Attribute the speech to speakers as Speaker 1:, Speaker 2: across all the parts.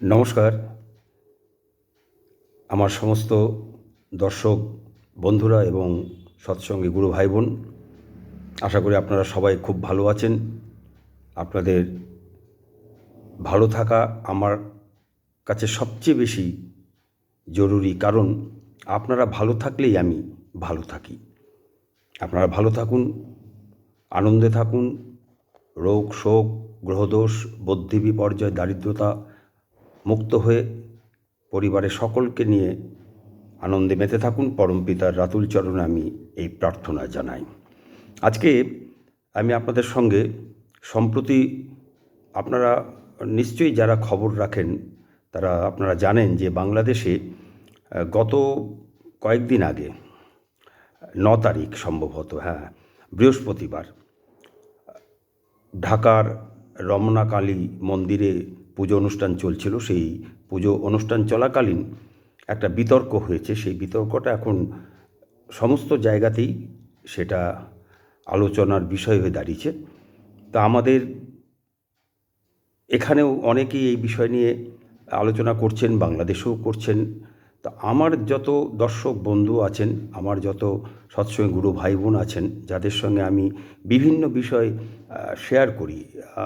Speaker 1: নমস্কার। আমার সমস্ত দর্শক বন্ধুরা এবং সৎসঙ্গে গুরু ভাই বোন আশা করি আপনারা সবাই খুব ভালো আছেন। আপনাদের ভালো থাকা আমার কাছে সবচেয়ে বেশি জরুরি কারণ, আপনারা ভালো থাকলেই আমি ভালো থাকি। আপনারা ভালো থাকুন, আনন্দে থাকুন, রোগ, শোক, গ্রহদোষ, বুদ্ধি বিপর্যয়, দারিদ্রতা মুক্ত হয়ে পরিবারের সকলকে নিয়ে আনন্দে মেতে থাকুন পরম পিতার রাতুল চরণে আমি এই প্রার্থনা জানাই। আজকে আমি আপনাদের সঙ্গে সম্প্রতি আপনারা নিশ্চয়ই যারা খবর রাখেন, তারা আপনারা জানেন যে বাংলাদেশে গত কয়েকদিন আগে, ন তারিখ সম্ভবত হ্যাঁ বৃহস্পতিবার, ঢাকার রমনা কালী মন্দিরে পুজো অনুষ্ঠান চলছিল, সেই পুজো অনুষ্ঠান চলাকালীন একটা বিতর্ক হয়েছে। সেই বিতর্কটা এখন সমস্ত জায়গাতেই সেটা আলোচনার বিষয় হয়ে দাঁড়িয়েছে। তা আমাদের এখানেও অনেকেই এই বিষয় নিয়ে আলোচনা করছেন, বাংলাদেশেও করছেন। তা আমার যত দর্শক বন্ধু আছেন, আমার যত সৎসঙ্গ গুরু ভাই বোন আছেন, যাদের সঙ্গে আমি বিভিন্ন বিষয় শেয়ার করি,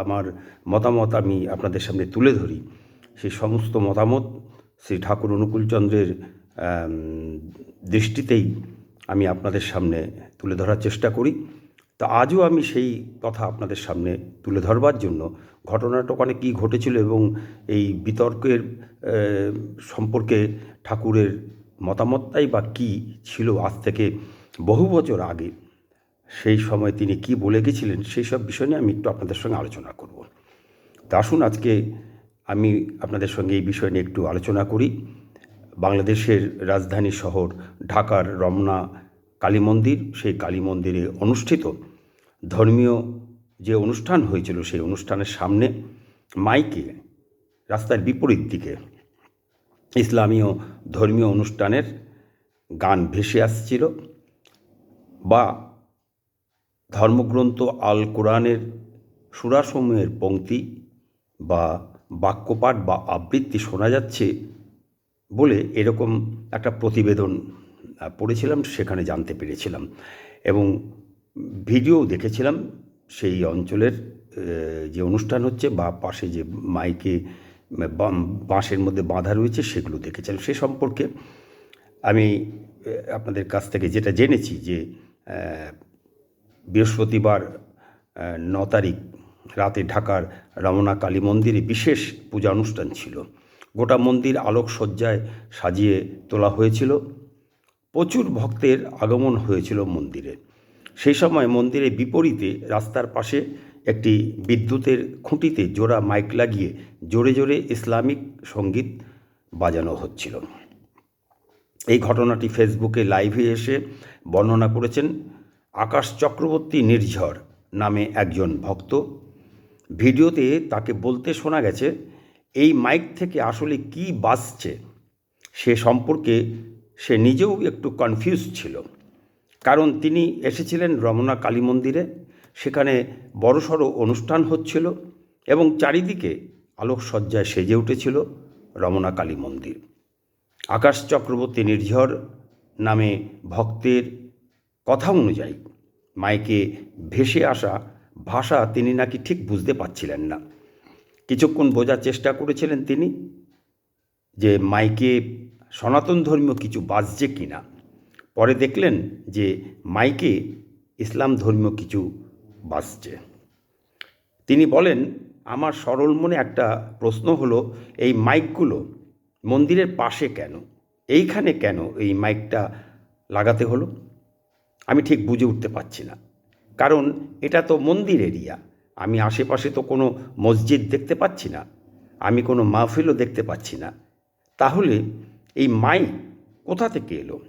Speaker 1: আমার মতামত আমি আপনাদের সামনে তুলে ধরি সেই সমস্ত মতামত শ্রী ঠাকুর অনুকূলচন্দ্রের দৃষ্টিতেই আমি আপনাদের সামনে তুলে ধরার চেষ্টা করি। তা আজও আমি সেই কথা আপনাদের সামনে তুলে ধরবার জন্য ঘটনাটা ওখানে কী ঘটেছিল এবং এই বিতর্কের সম্পর্কে ঠাকুরের মতামতটাই বা কী ছিল আজ থেকে বহু বছর আগে, সেই সময় তিনি কি বলে গেছিলেন সেই সব বিষয় নিয়ে আমি একটু আপনাদের সঙ্গে আলোচনা করব। তা আসুন আজকে আমি আপনাদের সঙ্গে এই বিষয় নিয়ে একটু আলোচনা করি। বাংলাদেশের রাজধানী শহর ঢাকার রমনা কালী মন্দির, সেই কালী মন্দিরে অনুষ্ঠিত ধর্মীয় যে অনুষ্ঠান হয়েছিল সেই অনুষ্ঠানের সামনে মাইকে রাস্তার বিপরীত দিকে ইসলামীয় ধর্মীয় অনুষ্ঠানের গান ভেসে আসছিল বা ধর্মগ্রন্থ আল কোরআনের সুরাসমূহের পংক্তি বা বাক্যপাঠ বা আবৃত্তি শোনা যাচ্ছে বলে এরকম একটা প্রতিবেদন পড়েছিলাম, সেখানে জানতে পেরেছিলাম। এবং ভিডিও দেখেছিলাম সেই অঞ্চলের যে অনুষ্ঠান হচ্ছে বা পাশে যে মাইকে বাঁশের মধ্যে বাঁধা রয়েছে সেগুলো দেখেছিলাম। সে সম্পর্কে আমি আপনাদের কাছ থেকে যেটা জেনেছি যে বৃহস্পতিবার ন তারিখ রাতে ঢাকার রমনা কালী মন্দিরে বিশেষ পূজা অনুষ্ঠান ছিল। গোটা মন্দির আলোকসজ্জায় সাজিয়ে তোলা হয়েছিল। প্রচুর ভক্তের আগমন হয়েছিল মন্দিরে। সেই সময় মন্দিরের বিপরীতে রাস্তার পাশে একটি বিদ্যুতের খুঁটিতে জোড়া মাইক লাগিয়ে জোরে জোরে ইসলামিক সংগীত বাজানো হচ্ছিল। এই ঘটনাটি ফেসবুকে লাইভে এসে বর্ণনা করেছেন আকাশ চক্রবর্তী নির্ঝর নামে একজন ভক্ত। ভিডিওতে তাকে বলতে শোনা গেছে, এই মাইক থেকে আসলে কি বাজছে? সে সম্পর্কে সে নিজেও একটু কনফিউজ ছিল। কারণ তিনি এসেছিলেন রমনা কালী মন্দিরে। সেখানে বড়সড় অনুষ্ঠান হচ্ছিল এবং চারিদিকে আলোকসজ্জায় সেজে উঠেছিল রমনা কালী মন্দির। আকাশ চক্রবর্তী নির্ঝর নামে ভক্তের কথা অনুযায়ী মাইকে ভেসে আসা ভাষা তিনি নাকি ঠিক বুঝতে পারছিলেন না। কিছুক্ষণ বোঝার চেষ্টা করেছিলেন তিনি যে মাইকে সনাতন ধর্মীয় কিছু বাজছে কি না পরে দেখলেন যে মাইকে ইসলাম ধর্মীয় কিছু বাজছে। তিনি বলেন, আমার সরল মনে একটা প্রশ্ন হলো, এই মাইকগুলো মন্দিরের পাশে কেন? এইখানে কেন এই মাইকটা লাগাতে হলো? আমি ঠিক বুঝে উঠতে পারছি না। কারণ এটা তো মন্দির এরিয়া। আমি আশেপাশে তো কোনো মসজিদ দেখতে পাচ্ছি না। আমি কোনো মাহফিলও দেখতে পাচ্ছি না। তাহলে এই মাইক কোথা থেকে এলো?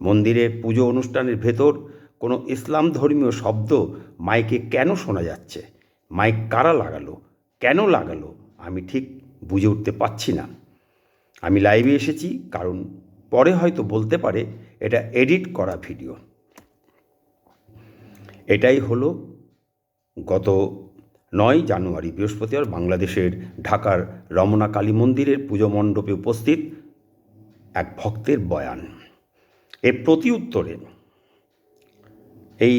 Speaker 1: মন্দিরে পুজো অনুষ্ঠানের ভেতর কোনো ইসলাম ধর্মীয় শব্দ মাইকে কেন শোনা যাচ্ছে? মাইক কারা লাগালো? কেন লাগালো? আমি ঠিক বুঝে উঠতে পারছি না। আমি লাইভে এসেছি কারণ পরে হয়তো বলতে পারে এটা এডিট করা ভিডিও। এটাই হলো গত নয় জানুয়ারি বৃহস্পতিবার বাংলাদেশের ঢাকার রমনা কালী মন্দিরের পুজো মণ্ডপে উপস্থিত এক ভক্তের বয়ান। এর প্রতি উত্তরে এই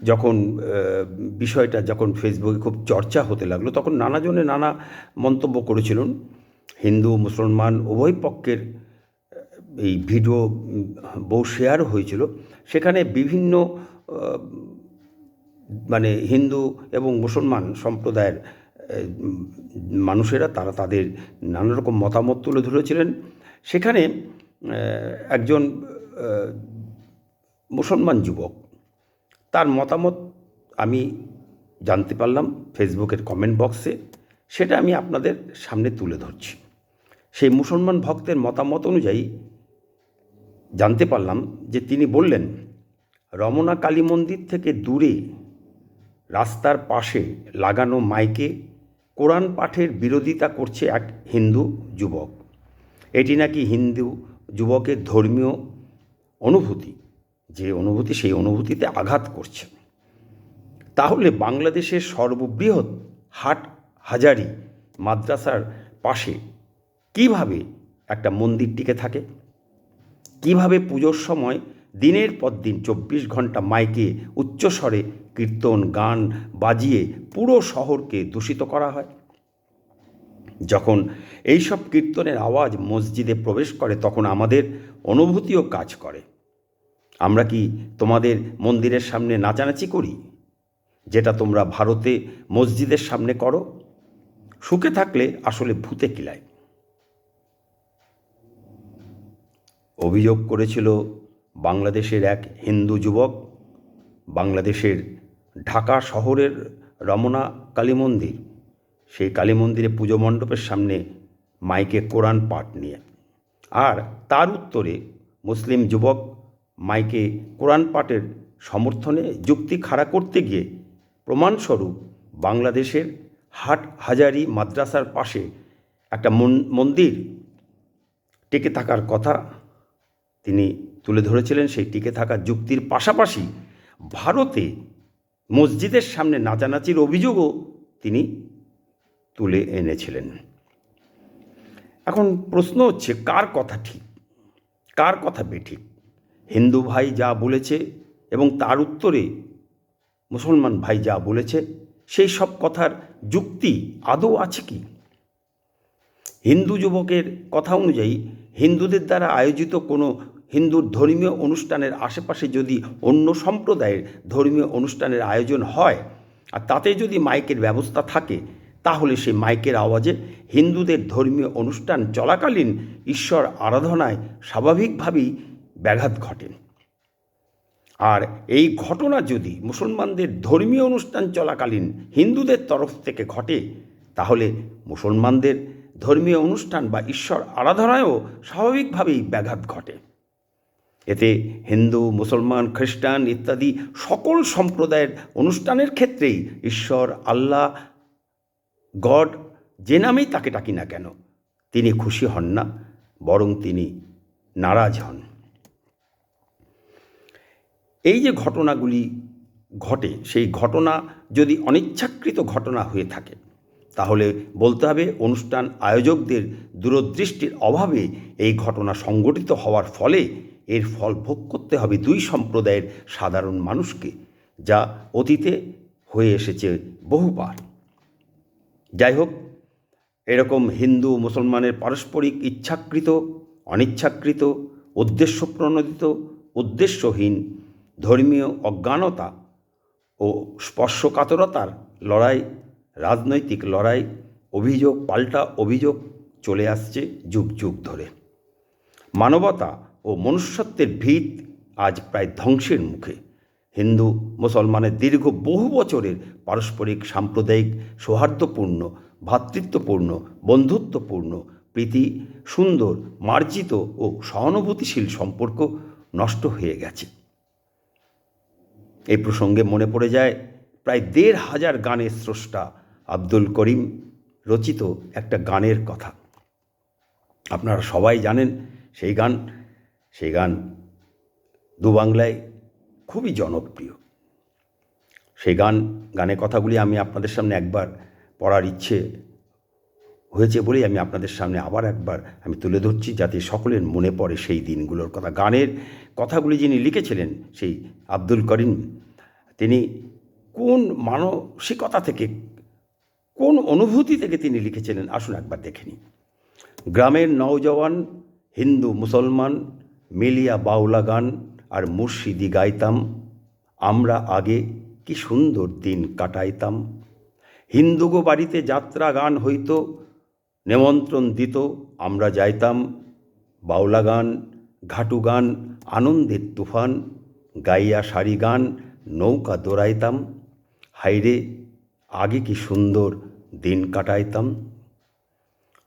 Speaker 1: যখন বিষয়টা যখন ফেসবুকে খুব চর্চা হতে লাগল, তখন নানাজনে নানা মন্তব্য করেছিলেন। হিন্দু, মুসলমান উভয় পক্ষের এই ভিডিও বহু শেয়ারও হয়েছিল। সেখানে বিভিন্ন মানে হিন্দু এবং মুসলমান সম্প্রদায়ের মানুষেরা তারা তাদের নানা রকম মতামত তুলে ধরেছিলেন। সেখানে একজন মুসলমান যুবক, তার মতামত আমি জানতে পারলাম ফেসবুকের কমেন্ট বক্সে সেটা আমি আপনাদের সামনে তুলে ধরছি। সেই মুসলমান ভক্তের মতামত অনুযায়ী জানতে পারলাম যে তিনি বললেন, রমনা কালী মন্দির থেকে দূরে রাস্তার পাশে লাগানো মাইকে কোরআন পাঠের বিরোধিতা করছে এক হিন্দু যুবক। এটি নাকি হিন্দু যুবকের ধর্মীয় অনুভূতি, যে অনুভূতি সেই অনুভূতিতে আঘাত করছে। তাহলে বাংলাদেশের সর্ববৃহৎ হাট হাজারি মাদ্রাসার পাশে কীভাবে একটা মন্দির টিকে থাকে? কীভাবে পুজোর সময় দিনের পর দিন চব্বিশ ঘণ্টা মাইকে উচ্চস্বরে কীর্তন, গান বাজিয়ে পুরো শহরকে দূষিত করা হয়? যখন এইসব কীর্তনের আওয়াজ মসজিদে প্রবেশ করে, তখন আমাদের অনুভূতিও কাজ করে। আমরা কি তোমাদের মন্দিরের সামনে নাচানাচি করি? যেটা তোমরা ভারতে মসজিদের সামনে করো? সুখে থাকলে আসলে ভূতে কিলায়। অভিযোগ করেছিল বাংলাদেশের এক হিন্দু যুবক, বাংলাদেশের ঢাকা শহরের রমনা কালী মন্দির। সেই কালী মন্দিরে পুজো মণ্ডপের সামনে মাইকে কোরআন পাঠ নিয়ে। আর তার উত্তরে মুসলিম যুবক মাইকে কোরআন পাঠের সমর্থনে যুক্তি খাড়া করতে গিয়ে প্রমাণস্বরূপ বাংলাদেশের হাট হাজারি মাদ্রাসার পাশে একটা মন- মন্দির টিকে থাকার কথা তিনি তুলে ধরেছিলেন। সেই টিকে থাকা যুক্তির পাশাপাশি ভারতে মসজিদের সামনে নাচানাচির অভিযোগও তিনি তুলে এনেছিলেন। এখন প্রশ্ন হচ্ছে, কার কথা ঠিক? কার কথা বেঠিক? হিন্দু ভাই যা বলেছে এবং তার উত্তরে মুসলমান ভাই যা বলেছে, সেই সব কথার যুক্তি আদৌ আছে কি? হিন্দু যুবকের কথা অনুযায়ী, হিন্দুদের দ্বারা আয়োজিত কোনো হিন্দুর ধর্মীয় অনুষ্ঠানের আশেপাশে যদি অন্য সম্প্রদায়ের ধর্মীয় অনুষ্ঠানের আয়োজন হয়, আর তাতে যদি মাইকের ব্যবস্থা থাকে তাহলে সেই মাইকের আওয়াজে হিন্দুদের ধর্মীয় অনুষ্ঠান চলাকালীন ঈশ্বর আরাধনায় স্বাভাবিকভাবেই ব্যাঘাত ঘটে। আর এই ঘটনা যদি মুসলমানদের ধর্মীয় অনুষ্ঠান চলাকালীন হিন্দুদের তরফ থেকে ঘটে, তাহলে মুসলমানদের ধর্মীয় অনুষ্ঠান বা ঈশ্বর আরাধনায়ও স্বাভাবিকভাবেই ব্যাঘাত ঘটে। এতে হিন্দু, মুসলমান, খ্রিস্টান ইত্যাদি সকল সম্প্রদায়ের অনুষ্ঠানের ক্ষেত্রেই ঈশ্বর, আল্লাহ গড যে নামেই তাকে ডাকি না কেন, তিনি খুশি হন না, বরং তিনি নারাজ হন। এই যে ঘটনাগুলি ঘটে, সেই ঘটনা যদি অনিচ্ছাকৃত ঘটনা হয়ে থাকে, তাহলে বলতে হবে অনুষ্ঠান আয়োজকদের দূরদৃষ্টির অভাবে এই ঘটনা সংঘটিত হওয়ার ফলে এর ফল ভোগ করতে হবে দুই সম্প্রদায়ের সাধারণ মানুষকে, যা অতীতে হয়ে এসেছে বহুবার। যাই হোক এরকম হিন্দু, মুসলমানের পারস্পরিক ইচ্ছাকৃত, অনিচ্ছাকৃত উদ্দেশ্য প্রণোদিত উদ্দেশ্যহীন, ধর্মীয় অজ্ঞানতা ও স্পর্শকাতরতার লড়াই, রাজনৈতিক লড়াই, অভিযোগ, পাল্টা অভিযোগ চলে আসছে যুগ যুগ ধরে। মানবতা ও মনুষ্যত্বের ভিত আজ প্রায় ধ্বংসের মুখে। হিন্দু, মুসলমানের দীর্ঘ বহু বছরের পারস্পরিক, সাম্প্রদায়িক, সৌহার্দ্যপূর্ণ ভ্রাতৃত্বপূর্ণ বন্ধুত্বপূর্ণ, প্রীতি, সুন্দর, মার্জিত ও সহানুভূতিশীল সম্পর্ক নষ্ট হয়ে গেছে। এই প্রসঙ্গে মনে পড়ে যায়, প্রায় দেড় হাজার গানের স্রষ্টা আব্দুল করিম রচিত একটা গানের কথা। আপনারা সবাই জানেন সেই গান সেই গান দু বাংলায় খুবই জনপ্রিয়। সেই গান, গানের কথাগুলি আমি আপনাদের সামনে একবার পড়ার ইচ্ছে হয়েছে বলেই আমি আপনাদের সামনে আবার একবার আমি তুলে ধরছি যাতে সকলের মনে পড়ে সেই দিনগুলোর কথা। গানের কথাগুলি যিনি লিখেছিলেন, সেই আব্দুল করিম, তিনি কোন মানসিকতা থেকে, কোন অনুভূতি থেকে তিনি লিখেছিলেন? আসুন একবার দেখে নিই। গ্রামের নওজওয়ান, হিন্দু, মুসলমান, মিলিয়া বাউলা গান আর মুর্শিদি গাইতাম। আমরা আগে কি সুন্দর দিন কাটাইতাম। হিন্দুগো বাড়িতে যাত্রা গান হইতো, নেমন্ত্রণ দিত, আমরা যাইতাম। বাউলা গান, ঘাটু গান, আনন্দের তুফান, গাইয়া সারি গান, নৌকা দৌড়াইতাম। হাইরে, আগে কি সুন্দর দিন কাটাইতাম।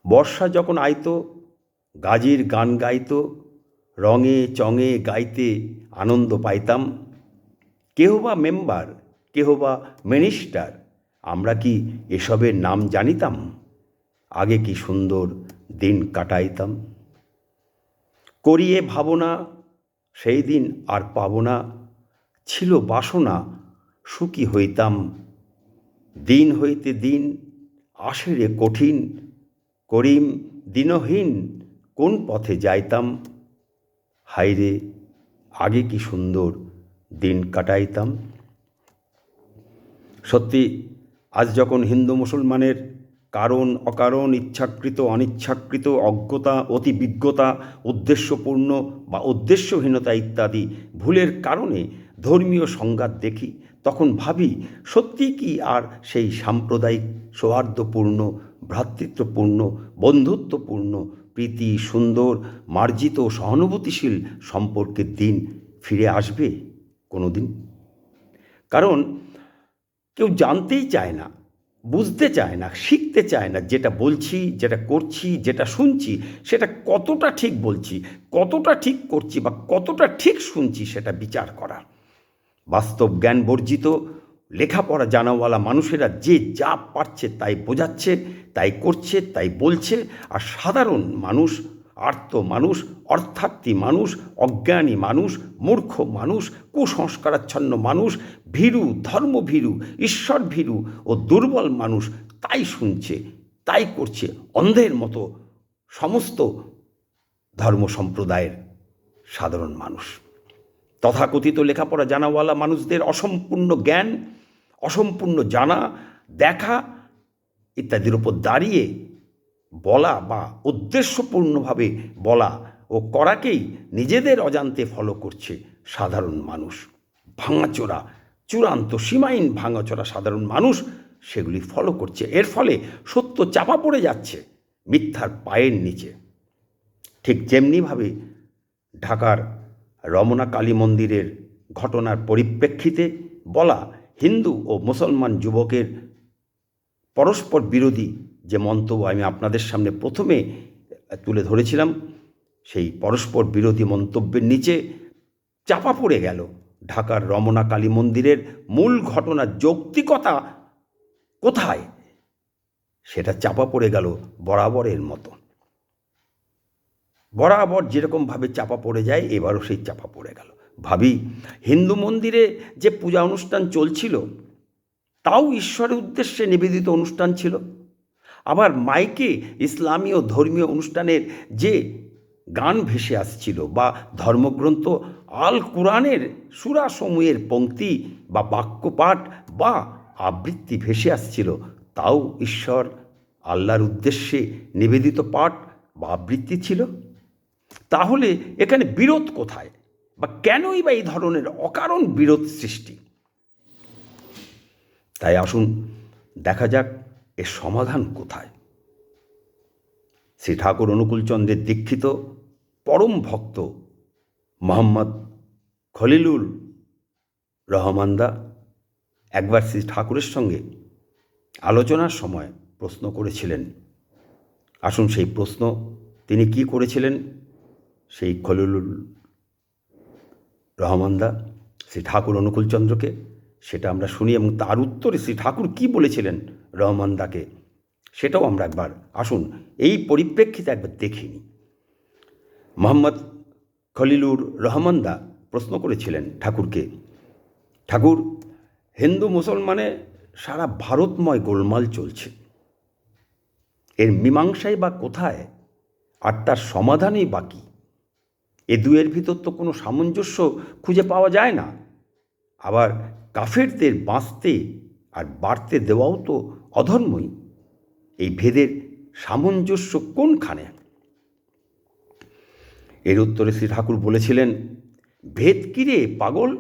Speaker 1: বর্ষা যখন আইতো, গাজির গান গাইতো রঙে, চঙে, গাইতে আনন্দ পাইতাম। কেহ বা মেম্বার কেহ বা মিনিস্টার, আমরা কি এসবের নাম জানিতাম? আগে কি সুন্দর দিন কাটাইতাম? করিয়ে ভাবনা, সেই দিন আর পাব না ছিল বাসনা, সুখী হইতাম। দিন হইতে দিন, আসে রে কঠিন। করিম, দিনহীন কোন পথে যাইতাম? হাইরে আগে কি সুন্দর দিন কাটাইতাম? সত্যি, আজ যখন হিন্দু মুসলমানের কারণ, অকারণ, ইচ্ছাকৃত, অনিচ্ছাকৃত, অজ্ঞতা অতিবিজ্ঞতা উদ্দেশ্যপূর্ণ বা উদ্দেশ্যহীনতা ইত্যাদি ভুলের কারণে ধর্মীয় সংঘাত দেখি, তখন ভাবি, সত্যি কি আর সেই সাম্প্রদায়িক সৌহার্দ্যপূর্ণ, ভ্রাতৃত্বপূর্ণ, বন্ধুত্বপূর্ণ প্রীতি, সুন্দর, মার্জিত সহানুভূতিশীল সম্পর্কের দিন ফিরে আসবে কোনো দিন কারণ কেউ জানতেই চায় না, বুঝতে চায় না, শিখতে চায় না যেটা বলছি, যেটা করছি, যেটা শুনছি, সেটা কতটা ঠিক বলছি, কতটা ঠিক করছি বা কতটা ঠিক শুনছি সেটা বিচার করা। বাস্তব জ্ঞান বর্জিত লেখাপড়া জানাওয়ালা মানুষেরা যে যা পারছে তাই বোঝাচ্ছে, তাই করছে, তাই বলছে। আর সাধারণ মানুষ, আর্ত মানুষ অর্থার্থী মানুষ, অজ্ঞানী মানুষ, মূর্খ মানুষ, কুসংস্কারাচ্ছন্ন মানুষ, ভীরু, ধর্মভীরু ঈশ্বর ভীরু ও দুর্বল মানুষ তাই শুনছে, তাই করছে। অন্ধের মতো সমস্ত ধর্ম সম্প্রদায়ের সাধারণ মানুষ। তথাকথিত লেখাপড়া জানাওয়ালা মানুষদের অসম্পূর্ণ জ্ঞান অসম্পূর্ণ জানা, দেখা ইত্যাদির উপর দাঁড়িয়ে বলা বা উদ্দেশ্যপূর্ণভাবে বলা ও করাকেই নিজেদের অজান্তে ফলো করছে সাধারণ মানুষ। ভাঙাচোরা, চূড়ান্ত সীমাহীন ভাঙাচোরা সাধারণ মানুষ সেগুলি ফলো করছে। এর ফলে সত্য চাপা পড়ে যাচ্ছে মিথ্যার পায়ের নিচে। ঠিক যেমনিভাবে ঢাকার রমনা কালী মন্দিরের ঘটনার পরিপ্রেক্ষিতে বলা হিন্দু ও মুসলমান যুবকের পরস্পর বিরোধী যে মন্তব্য আমি আপনাদের সামনে প্রথমে তুলে ধরেছিলাম, সেই পরস্পর বিরোধী মন্তব্যের নিচে চাপা পড়ে গেল ঢাকার রমনা কালী মন্দিরের মূল ঘটনার যৌক্তিকতা কোথায়? সেটা চাপা পড়ে গেল বরাবরের মতো বরাবর যেরকমভাবে চাপা পড়ে যায়, এবারও সেই চাপা পড়ে গেল। ভাবি, হিন্দু মন্দিরে যে পূজা অনুষ্ঠান চলছিল, তাও ঈশ্বরের উদ্দেশ্যে নিবেদিত অনুষ্ঠান ছিল। আবার মাইকে ইসলামীয় ধর্মীয় অনুষ্ঠানের যে গান ভেসে আসছিল বা ধর্মগ্রন্থ, আল কোরআনের সুরাসমূহের পংক্তি বা বাক্যপাঠ বা আবৃত্তি ভেসে আসছিল, তাও ঈশ্বর আল্লাহর উদ্দেশ্যে নিবেদিত পাঠ বা আবৃত্তি ছিল। তাহলে এখানে বিরোধ কোথায়? বা কেনই বা এই ধরনের অকারণ বিরোধ সৃষ্টি? তাই আসুন দেখা যাক এর সমাধান কোথায়। শ্রী ঠাকুর অনুকূলচন্দ্রের দীক্ষিত পরম ভক্ত মোহাম্মদ খলিলুল রহমানদা একবার শ্রী ঠাকুরের সঙ্গে আলোচনার সময় প্রশ্ন করেছিলেন। আসুন সেই প্রশ্ন তিনি কি করেছিলেন? সেই খলিলুল রহমানদা শ্রী ঠাকুর অনুকূলচন্দ্রকে সেটা আমরা শুনি এবং তার উত্তরে শ্রী ঠাকুর কি বলেছিলেন রহমানদাকে সেটাও আমরা একবার আসুন, এই পরিপ্রেক্ষিতে একবার দেখিনি মোহাম্মদ খলিলুর রহমানদা প্রশ্ন করেছিলেন ঠাকুরকে, ঠাকুর, হিন্দু মুসলমানে সারা ভারতময় গোলমাল চলছে। এর মীমাংসাই বা কোথায়? আর তার সমাধানই বাকি এ দুয়ের ভিতর তো কোনো সামঞ্জস্য খুঁজে পাওয়া যায় না। আবার কাফেরদের বাঁচতে আর বাড়তে দেওয়াও তো অধর্মই। এই ভেদের সামঞ্জস্য কোনখানে? এর উত্তরে শ্রী ঠাকুর বলেছিলেন, ভেদ কিরে পাগল?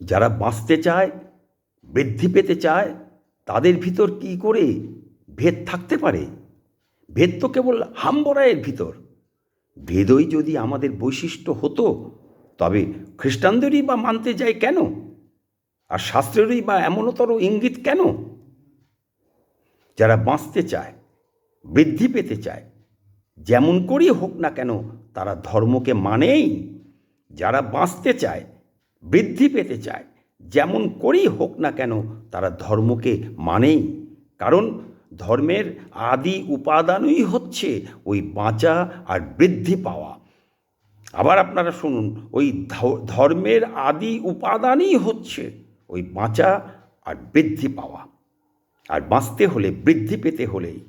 Speaker 1: যারা বাঁচতে চায়, বৃদ্ধি পেতে চায়, তাদের ভিতর কি করে ভেদ থাকতে পারে? ভেদ তো কেবল হাম্বরায়ের ভিতর। ভেদই যদি আমাদের বৈশিষ্ট্য হতো, তবে খ্রিস্টানদেরই বা মানতে যায় কেন? আর শাস্ত্রেরই বা এমনতর ইঙ্গিত কেন? যারা বাঁচতে চায়, বৃদ্ধি পেতে চায়, যেমন করেই হোক না কেন, তারা ধর্মকে মানেই। যারা বাঁচতে চায়, বৃদ্ধি পেতে চায়, যেমন করেই হোক না কেন, তারা ধর্মকে মানেই। কারণ ধর্মের আদি উপাদানই হচ্ছে ওই বাঁচা আর বৃদ্ধি পাওয়া। আবার আপনারা শুনুন, ওই ধর্মের আদি উপাদানই হচ্ছে ওই বাঁচা আর বৃদ্ধি পাওয়া। আর বাঁচতে হলে, বৃদ্ধি পেতে হলেই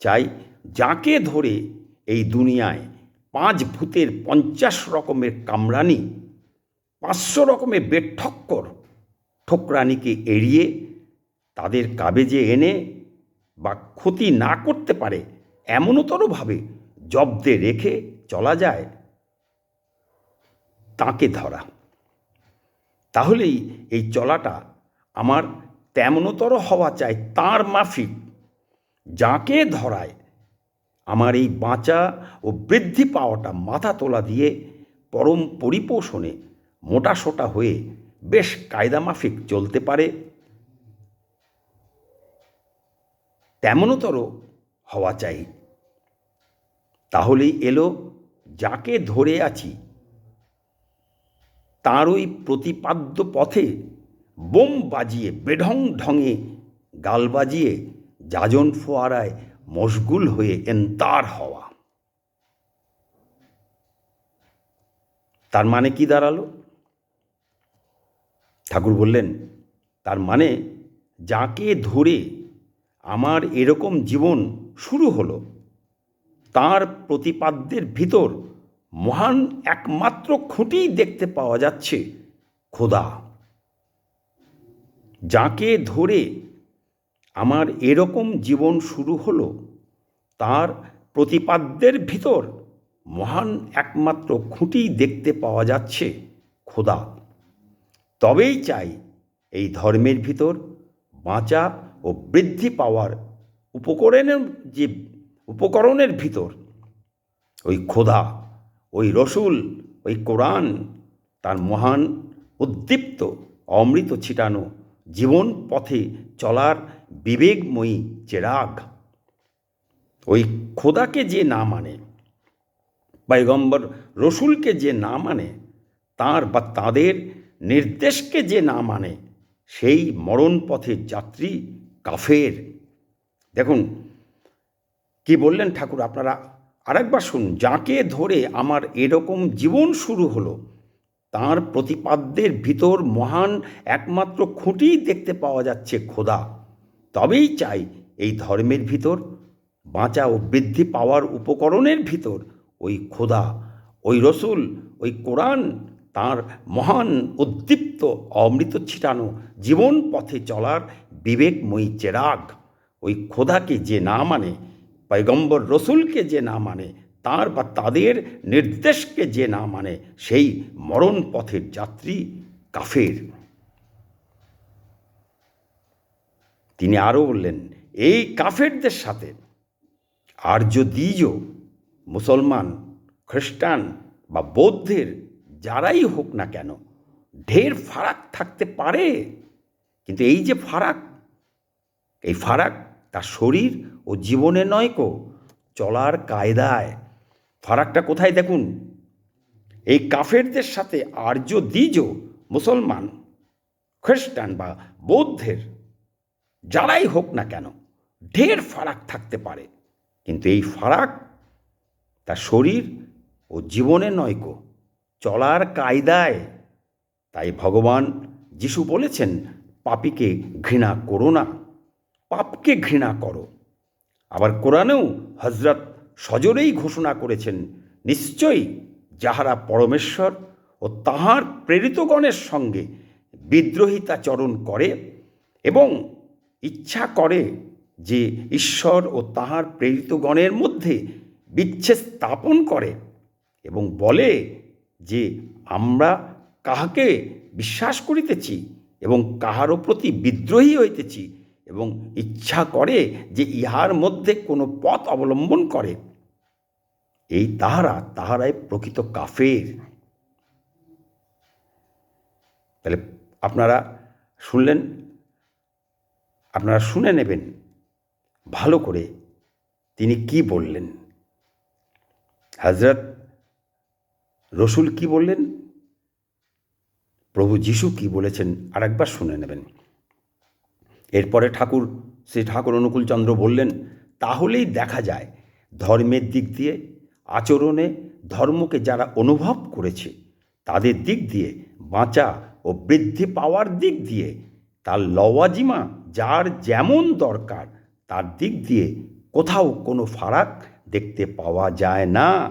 Speaker 1: চাই যাকে ধরে এই দুনিয়ায় পাঁচ ভূতের পঞ্চাশ রকমের কামরানি, পাঁচশো রকমের বেঠক্কর ঠোকরানিকে এড়িয়ে তাদের কাবেজে এনে বা ক্ষতি না করতে পারে এমনতরভাবে জব্দে রেখে চলা যায় তাকে ধরা। তাহলেই এই চলাটা আমার তেমনতর হওয়া চাই তার মাফিক, যাকে ধরায় আমার এই বাঁচা ও বৃদ্ধি পাওয়াটা মাথা তোলা দিয়ে পরম পরিপোষণে মোটাসোটা হয়ে বেশ কায়দামাফিক চলতে পারে তেমনতর হওয়া চাই। তাহলেই এলো যাকে ধরে আছি। তার ওই প্রতিপাদ্য পথে বোম বাজিয়ে, বেঢং ঢঙে গাল বাজিয়ে যাজন ফোয়ারায় মশগুল হয়ে এন্তার হওয়া। তার মানে কি দাঁড়াল? ঠাকুর বললেন, তার মানে যাকে ধরে আমার এরকম জীবন শুরু হলো। তার প্রতিপাদ্যের ভিতর মহান একমাত্র খুঁটিই দেখতে পাওয়া যাচ্ছে খোদা। যাকে ধরে আমার এরকম জীবন শুরু হলো, তার প্রতিপাদ্যের ভিতর মহান একমাত্র খুঁটি দেখতে পাওয়া যাচ্ছে খোদা। তবেই চাই এই ধর্মের ভিতর বাঁচা ও বৃদ্ধি পাওয়ার উপকরণের যে উপকরণের ভিতর, ওই খোদা, ওই রসুল, ওই কোরআন, তার মহান উদ্দীপ্ত, অমৃত ছিটানো জীবন পথে চলার বিবেকময়ী চেরাগ ওই খোদাকে যে না মানে পয়গম্বর রসুলকে যে না মানে তার বা তাদের নির্দেশকে যে না মানে সেই মরণ পথের যাত্রী কাফের। দেখুন, কি বললেন ঠাকুর, আপনারা আরেকবার শুনুন। যাকে ধরে আমার এরকম জীবন শুরু হলো, তার প্রতিপাদ্যের ভিতর মহান একমাত্র খুঁটি দেখতে পাওয়া যাচ্ছে খোদা। তবেই চাই এই ধর্মের ভিতর, বাঁচা ও বৃদ্ধি পাওয়ার উপকরণের ভিতর ওই খোদা, ওই রসুল, ওই কোরআন তার মহান উদ্দীপ্ত অমৃত ছিটানো জীবন পথে চলার বিবেকময়ী চেরাগ। ওই খোদাকে যে না মানে পয়গম্বর রসুলকে যে না মানে তার বা তাদের নির্দেশকে যে না মানে সেই মরণ পথের যাত্রী কাফের। তিনি আরও বললেন, এই কাফেরদের সাথে আর্য দ্বিজ, মুসলমান, খ্রিস্টান বা বৌদ্ধের যারাই হোক না কেন, ঢের ফারাক থাকতে পারে। কিন্তু এই যে ফারাক, এই ফারাক তার শরীর ও জীবনে নয় কো, চলার কায়দায়। ফারাকটা কোথায় দেখুন? এই কাফেরদের সাথে আর্য দ্বিজ, মুসলমান, খ্রিস্টান বা বৌদ্ধের, যারাই হোক না কেন, ঢের ফারাক থাকতে পারে। কিন্তু এই ফারাক তার শরীর ও জীবনে নয় কো চলার কায়দায়। তাই ভগবান যিশু বলেছেন, পাপীকে ঘৃণা করো না। পাপকে ঘৃণা করো। আবার কোরআনেও হজরত সজরেই ঘোষণা করেছেন, নিশ্চয়ই যাহারা পরমেশ্বর ও তাহার প্রেরিতগণের সঙ্গে বিদ্রোহিতাচরণ করে এবং ইচ্ছা করে যে ঈশ্বর ও তাহার প্রেরিতগণের মধ্যে বিচ্ছেদ স্থাপন করে এবং বলে যে আমরা কাহাকে বিশ্বাস করিতেছি এবং কাহারও প্রতি বিদ্রোহী হইতেছি এবং ইচ্ছা করে যে ইহার মধ্যে কোনো পথ অবলম্বন করে, এই তাহারা, তাহারাই প্রকৃত কাফের। তাহলে আপনারা শুনলেন, আপনারা শুনে নেবেন ভালো করে তিনি কি বললেন। হজরত রসুল কি বললেন? প্রভু যিশু কি বলেছেন? আরেকবার শুনে নেবেন। এরপরে ঠাকুর, শ্রী ঠাকুর অনুকূলচন্দ্র বললেন, তাহলেই দেখা যায়, ধর্মের দিক দিয়ে, আচরণে, ধর্মকে যারা অনুভব করেছে, তাদের দিক দিয়ে, বাঁচা ও বৃদ্ধি পাওয়ার দিক দিয়ে, তার লওয়াজিমা যার যেমন দরকার, তার দিক দিয়ে কোথাও কোনো ফারাক দেখতে পাওয়া যায় না।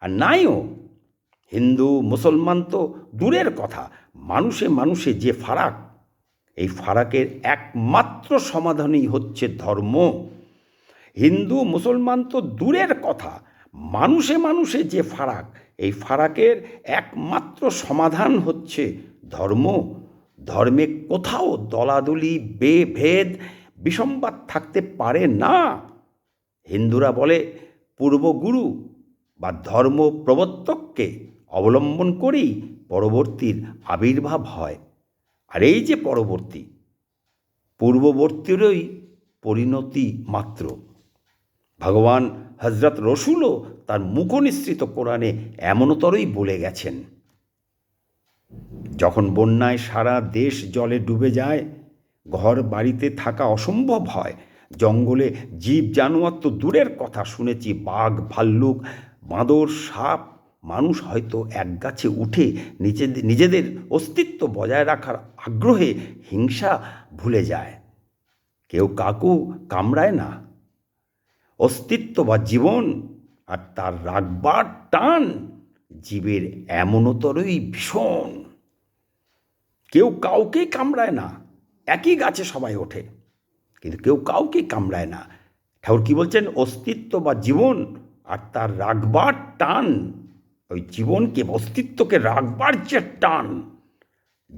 Speaker 1: আর নাইও হিন্দু, মুসলমান তো দূরের কথা। মানুষে মানুষে যে ফারাক, এই ফারাকের একমাত্র সমাধানই হচ্ছে ধর্ম। হিন্দু, মুসলমান তো দূরের কথা। মানুষে মানুষে যে ফারাক, এই ফারাকের একমাত্র সমাধান হচ্ছে ধর্ম। ধর্মে কোথাও দলাদলি, বেভেদ বিসম্বাদ থাকতে পারে না। হিন্দুরা বলে পূর্বগুরু বা ধর্ম প্রবর্তককে অবলম্বন করেই পরবর্তীর আবির্ভাব হয়। আর এই যে পরবর্তী, পূর্ববর্তীরই পরিণতি মাত্র। ভগবান হজরত রসুলও তার মুখনিসৃত কোরআনে এমনতরই বলে গেছেন, যখন বন্যায় সারা দেশ জলে ডুবে যায়, ঘর বাড়িতে থাকা অসম্ভব হয়। জঙ্গলে জীব জানোয়ার তো দূরের কথা শুনেছি, বাঘ, ভাল্লুক, বাঁদর, সাপ মানুষ হয়তো এক গাছে উঠে নিজেদের নিজেদের অস্তিত্ব বজায় রাখার আগ্রহে হিংসা ভুলে যায়। কেউ কাকু কামড়ায় না। অস্তিত্ব বা জীবন আর তার রাগবার টান জীবের এমনতরই ভীষণ। কেউ কাউকেই কামড়ায় না। একই গাছে সবাই ওঠে। কিন্তু কেউ কাউকে কামড়ায় না। ঠাকুর কি বলছেন? অস্তিত্ব বা জীবন আর তার রাগবার টান ওই জীবনকে অস্তিত্বকে রাখবার যে টান,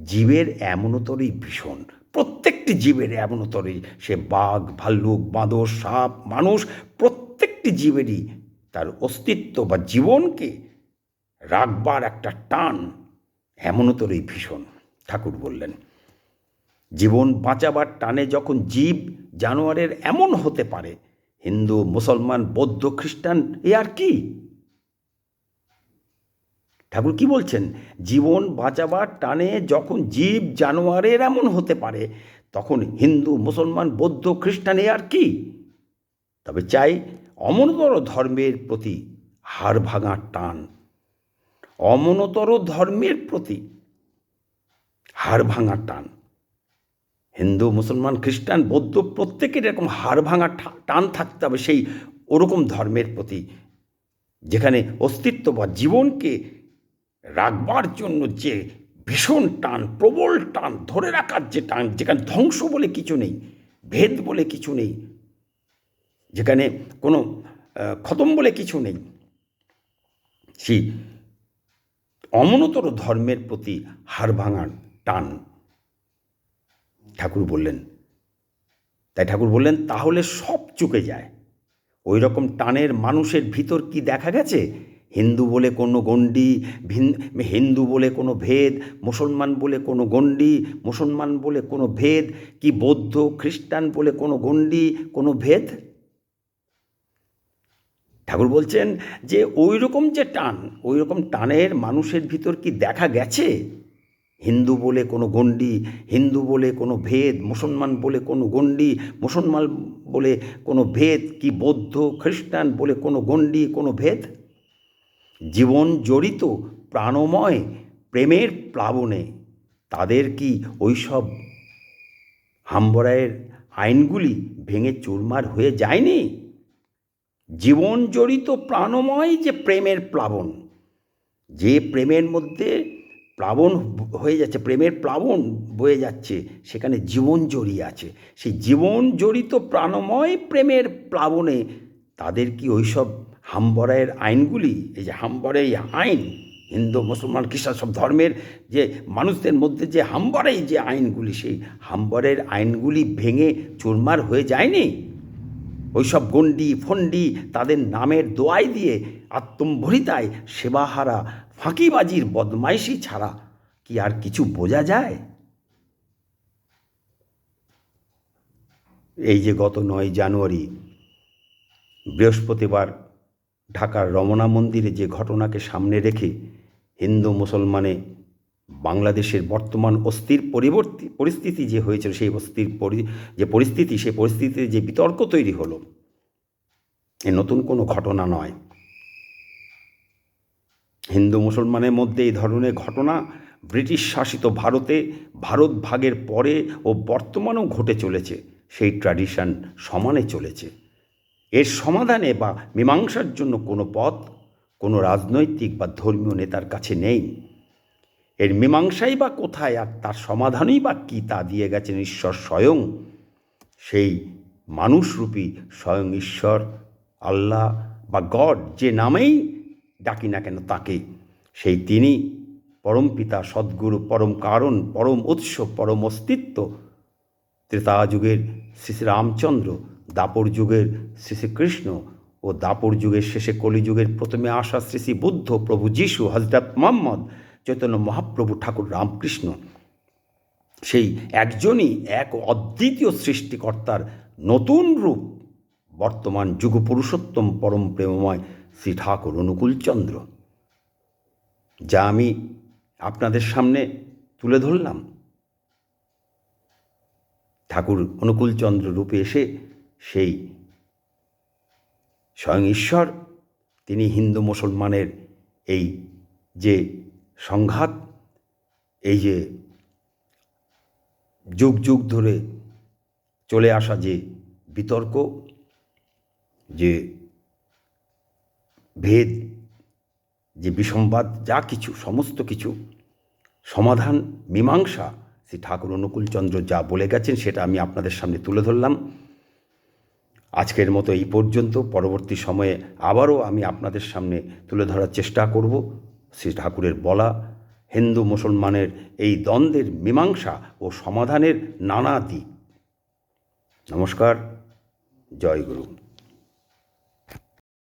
Speaker 1: জীবের এমনতরই ভীষণ। প্রত্যেকটি জীবের এমনতরই। সে বাঘ, ভাল্লুক, বাঁদর, সাপ, মানুষ, প্রত্যেকটি জীবেরই তার অস্তিত্ব বা জীবনকে রাখবার একটা টান এমনতরই ভীষণ, ঠাকুর বললেন। জীবন বাঁচাবার টানে যখন জীব জানোয়ারের এমন হতে পারে, হিন্দু, মুসলমান, বৌদ্ধ, খ্রিস্টান, এ আর কি? ঠাকুর কি বলছেন? জীবন বাঁচাবার টানে যখন জীব জানোয়ারের এমন হতে পারে, তখন হিন্দু, মুসলমান, বৌদ্ধ, খ্রিস্টান এ আর কি? তবে চাই অমনতর ধর্মের প্রতি হাড় ভাঙার টান। অমনতর ধর্মের প্রতি হাড় ভাঙার টান। হিন্দু, মুসলমান, খ্রিস্টান, বৌদ্ধ প্রত্যেকের এরকম হাড় ভাঙা টান থাকতে হবে সেই ওরকম ধর্মের প্রতি, যেখানে অস্তিত্ব বা জীবনকে রাখবার জন্য যে ভীষণ টান, প্রবল টান, ধরে রাখার যে টান, যেখানে ধ্বংস বলে কিছু নেই, ভেদ বলে কিছু নেই, যেখানে কোনো খতম বলে কিছু নেই, সেই অমনতর ধর্মের প্রতি হাড় ভাঙার টান ঠাকুর বললেন। তাই ঠাকুর বললেন, তাহলে সব চুকে যায়। ওই রকম টানের মানুষের ভিতর কি দেখা গেছে? হিন্দু বলে কোনো গণ্ডি হিন্দু বলে কোনো ভেদ মুসলমান বলে কোনো গণ্ডি মুসলমান বলে কোনো ভেদ কি বৌদ্ধ খ্রিস্টান বলে কোনো গণ্ডি কোনো ভেদ ঠাকুর বলছেন যে ওই রকম যে টান ওই রকম টানের মানুষের ভিতর কি দেখা গেছে হিন্দু বলে কোনো গণ্ডি হিন্দু বলে কোনো ভেদ মুসলমান বলে কোনো গণ্ডি মুসলমান বলে কোনো ভেদ কি বৌদ্ধ খ্রিস্টান বলে কোনো গণ্ডি কোনো ভেদ জীবন জড়িত, প্রাণময়, প্রেমের প্লাবনে। তাদের কি ওই সব হাম্বরায়ের আইনগুলি ভেঙে চুরমার হয়ে যায়নি? জীবন জড়িত, প্রাণময় যে প্রেমের প্লাবন, যে প্রেমের মধ্যে প্লাবন হয়ে যাচ্ছে, প্রেমের প্লাবন বয়ে যাচ্ছে, সেখানে জীবন জড়িয়ে আছে। সেই জীবন জড়িত, প্রাণময় প্রেমের প্লাবনে তাদের কি ওইসব হাম্বরায়ের আইনগুলি, এই যে হাম্বরাই আইন, হিন্দু, মুসলমান, খ্রিস্টান সব ধর্মের যে মানুষদের মধ্যে যে হাম্বরাই যে আইনগুলি, সেই হাম্বরের আইনগুলি ভেঙে চুরমার হয়ে যায়নি? ওইসব গণ্ডি ফন্ডি তাদের নামের দোয়াই দিয়ে আত্মম্ভরিতায় সেবাহারা, ফাঁকিবাজির বদমাইশি ছাড়া কি আর কিছু বোঝা যায়? এই যে গত নয় জানুয়ারি, বৃহস্পতিবার ঢাকার রমনা মন্দিরে যে ঘটনাকে সামনে রেখে হিন্দু মুসলমানে বাংলাদেশের বর্তমান অস্থির পরিবর্তী, পরিস্থিতি যে হয়েছিল, সেই অস্থির পরি, যে পরিস্থিতি, সেই পরিস্থিতিতে যে বিতর্ক তৈরি হলো, এ নতুন কোনো ঘটনা নয়। হিন্দু মুসলমানের মধ্যে এই ধরনের ঘটনা ব্রিটিশ শাসিত ভারতে ভারত ভাগের পরে ও বর্তমানেও ঘটে চলেছে, সেই ট্র্যাডিশন সমানে চলেছে। এর সমাধানে বা মীমাংসার জন্য কোনো পথ, কোনো রাজনৈতিক বা ধর্মীয় নেতার কাছে নেই। এর মীমাংসাই বা কোথায় আর তার সমাধানই বা কী তা দিয়ে গেছেন ঈশ্বর স্বয়ং, সেই মানুষরূপী স্বয়ং ঈশ্বর, আল্লাহ বা গড যে নামেই ডাকি না কেন তাকে, সেই তিনি পরম পিতা, সদ্গুরু, পরম কারণ, পরম উৎস, পরম অস্তিত্ব ত্রেতা যুগের শ্রী শ্রী রামচন্দ্র দাপর যুগের শ্রী শ্রীকৃষ্ণ ও দাপর যুগের শেষে কলিযুগের প্রথমে আসা শ্রী শ্রী বুদ্ধ প্রভু যিশু, হজরত মোহাম্মদ চৈতন্য মহাপ্রভু ঠাকুর রামকৃষ্ণ। সেই একজনই এক অদ্বিতীয় সৃষ্টিকর্তার নতুন রূপ বর্তমান যুগ পুরুষোত্তম পরম প্রেমময় শ্রী ঠাকুর অনুকূলচন্দ্র যা আমি আপনাদের সামনে তুলে ধরলাম। ঠাকুর অনুকূলচন্দ্র রূপে এসে সেই। স্বয়ং ঈশ্বর, তিনি হিন্দু মুসলমানের এই যে সংঘাত, এই যে যুগ যুগ ধরে চলে আসা যে বিতর্ক, যে ভেদ, যে বিসম্বাদ, যা কিছু, সমস্ত কিছু, সমাধান, মীমাংসা, শ্রী ঠাকুর অনুকূলচন্দ্র যা বলে গেছেন, সেটা আমি আপনাদের সামনে তুলে ধরলাম। আজকের মতো এই পর্যন্ত। পরবর্তী সময়ে আবারও আমি আপনাদের সামনে তুলে ধরার চেষ্টা করব। শ্রী ঠাকুরের বলা, হিন্দু মুসলমানের এই দ্বন্দ্বের মীমাংসা ও সমাধানের নানা দিক। নমস্কার, জয় গুরু।